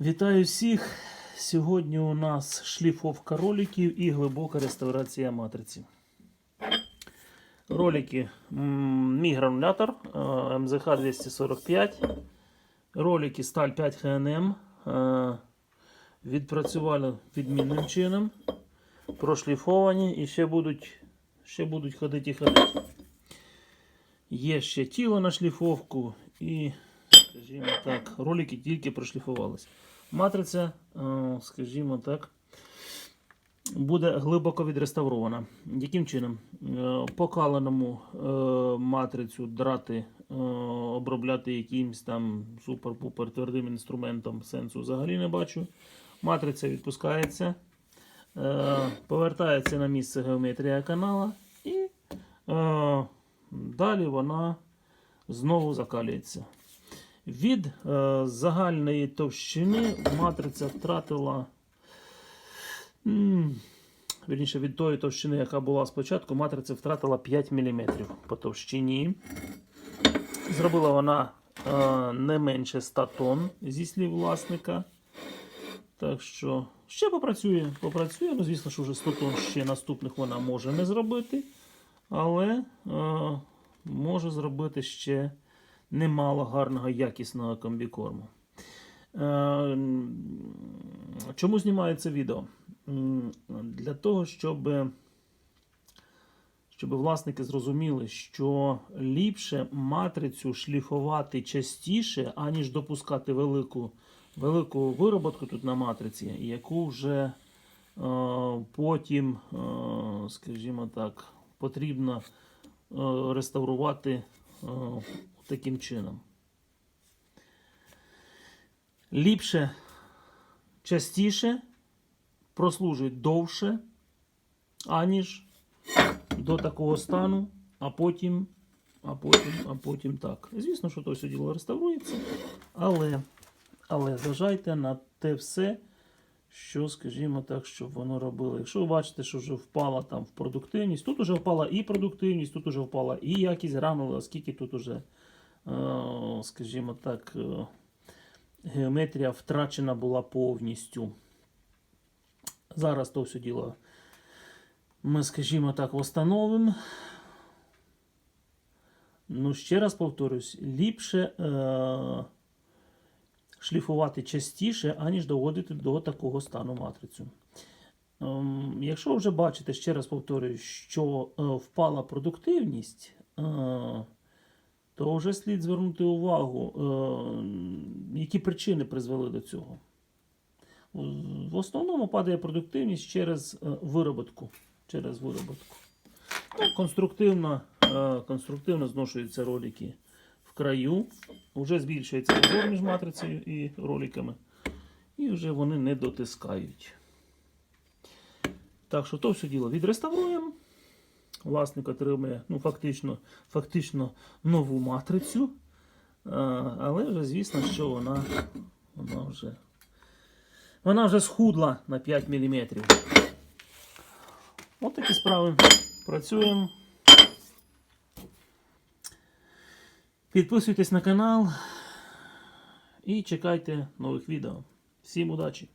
Вітаю всіх! Сьогодні у нас шліфовка роликів і глибока реставрація матриці. Ролики м, мій гранулятор е, МЗХ 245. Ролики сталь 5 ХНМ. е, Відпрацювали відмінним чином. Прошліфовані і ще будуть, ще будуть ходити і ходити. Є ще тіло на шліфовку і, скажімо так, ролики тільки прошліфувалися. Матриця, е, скажімо так, буде глибоко відреставрована. Яким чином? Е, По е, матрицю драти обробляти якимось там супер-пупер твердим інструментом сенсу взагалі не бачу. Матриця відпускається, повертається на місце геометрія канала і далі вона знову закалюється. Від е, загальної товщини матриця втратила. Вірніше, від тої товщини, яка була спочатку, матриця втратила 5 мм по товщині. Зробила вона е, не менше 100 тонн зі слів власника. Так що ще попрацює. Попрацює. Ну, звісно, що вже 100 тонн ще наступних вона може не зробити. Але е, може зробити ще немало гарного якісного комбікорму. Е, Чому знімаю це відео? Для того, щоб, щоб власники зрозуміли, що ліпше матрицю шліфувати частіше, аніж допускати велику, велику вироботку тут на матриці, яку вже е, потім, е, скажімо так, потрібно е, реставрувати е, таким чином. Ліпше частіше прослужить довше, аніж до такого стану, а потім, а потім, а потім так. Звісно, що то все діло реставрується, але, але зважайте на те все, що, скажімо так, щоб воно робило. Якщо ви бачите, що вже впала там в продуктивність, тут вже впала і продуктивність, тут вже впала і якість гранули, оскільки тут уже, е, скажімо так, е, геометрія втрачена була повністю. Зараз то все діло ми, скажімо так, встановимо. Ну, ще раз повторюсь, ліпше е- шліфувати частіше, аніж доводити до такого стану матрицю. Ем, якщо вже бачите, ще раз повторюю, що е, впала продуктивність, е, то вже слід звернути увагу, е, які причини призвели до цього. В основному падає продуктивність через е, вироботку. Через вироботку. Ну, конструктивно, е, конструктивно зношуються ролики в краю. Вже збільшується розмір між матрицею і роликами. І вже вони не дотискають. Так що то все діло відреставруємо. Власник отримує ну, фактично, фактично нову матрицю. Але вже звісно, що вона, вона вже. Вона вже схудла на 5 мм. Ось такі справи. Працюємо. Підписуйтесь на канал і чекайте нових відео. Всім удачі!